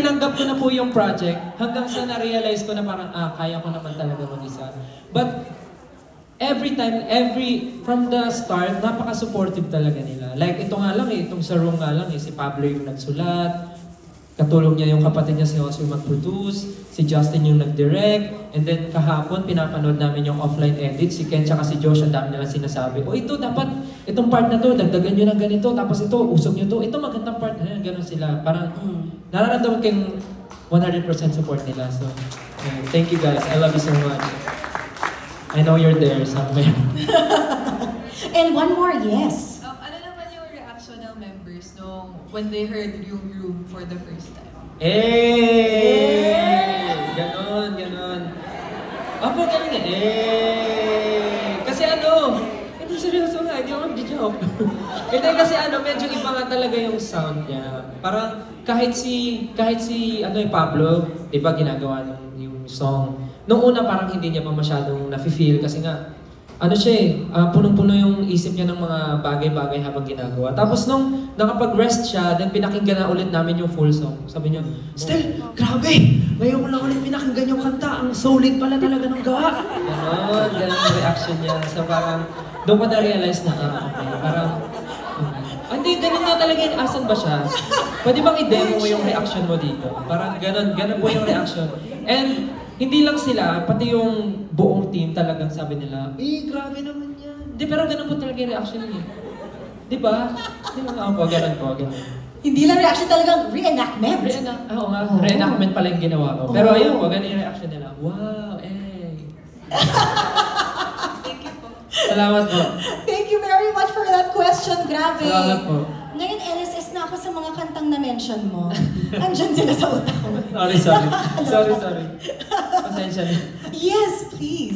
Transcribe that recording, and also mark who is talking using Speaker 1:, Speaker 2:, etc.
Speaker 1: tinanggap ko na po yung project hanggang sa na-realize ko na parang, ah, kaya ko naman talaga mag-isa. But every time, every, from the start, napaka-supportive talaga nila. Like, ito nga lang eh, itong sa room nga lang eh, si Pablo yung nagsulat, katulong niya yung kapatid niya si Jose mag-produce, si Justin yung nag-direct, and then kahapon, pinapanood namin yung offline edit, si Ken tsaka si Josh, ang dami nilang sinasabi, o ito, dapat, itong part na to, dagdagan nyo ng ganito, tapos ito, usog nyo to, ito magandang part, ayan, ganun sila. Parang,
Speaker 2: Mm.
Speaker 1: nararamdaman kayong 100% support nila. So, yeah, thank you guys. I love you so much. I know you're there somewhere.
Speaker 2: And one more, yes.
Speaker 3: Um, ano naman yung reaction ng members nung when they heard yung room for the first time?
Speaker 1: Eh! Ganon, ganon. Apo, ganon nga. Eh! Kasi ano, hindi seryoso nga, hindi ako nag-joke. Hindi kasi ano, medyo iba nga talaga yung sound niya. Parang kahit si, kahit si, ano yung Pablo, di ba ginagawa ng yung song. Nung una parang hindi niya pa masyadong nafe-feel kasi nga, ano siya eh, ah, punong-puno yung isip niya ng mga bagay-bagay habang ginagawa. Tapos nung nakapag-rest siya, then pinakinggan na ulit namin yung full song. Sabi niya, Stel, grabe! Ngayon ko lang ulit pinakinggan yung kanta. Ang solid pala talaga ng gawa. Ganon, ganon yung reaction niya. So parang, doon ko na-realize na, ah, okay, parang, ah, hindi, ganun nga talaga yun. Asan ba siya? Pwede bang i-demo mo yung reaction mo dito? Parang ganon, ganon po yung reaction. And, hindi lang sila, pati yung buong team talagang sabi nila, eh, grabe naman yan. Hindi, pero ganun po talaga yung reaction niya. Di ba? Di ba nga po, ganun po, ganun.
Speaker 2: Hindi lang reaction, talagang reenactment.
Speaker 1: Reenact, oo nga,
Speaker 2: Oo.
Speaker 1: reenactment pala yung ginawa ko. Pero ayun po, ganun yung reaction nila. Wow, eh.
Speaker 3: Thank you po.
Speaker 1: Salamat po.
Speaker 2: Thank you very much for that question. Grabe.
Speaker 1: Salamat po.
Speaker 2: Ngayon, LSS na ako sa mga kantang na-mention mo. Andyan sila sa utak ko.
Speaker 1: Sorry, sorry. Sorry, sorry. Pasensya na.
Speaker 2: Yes, please.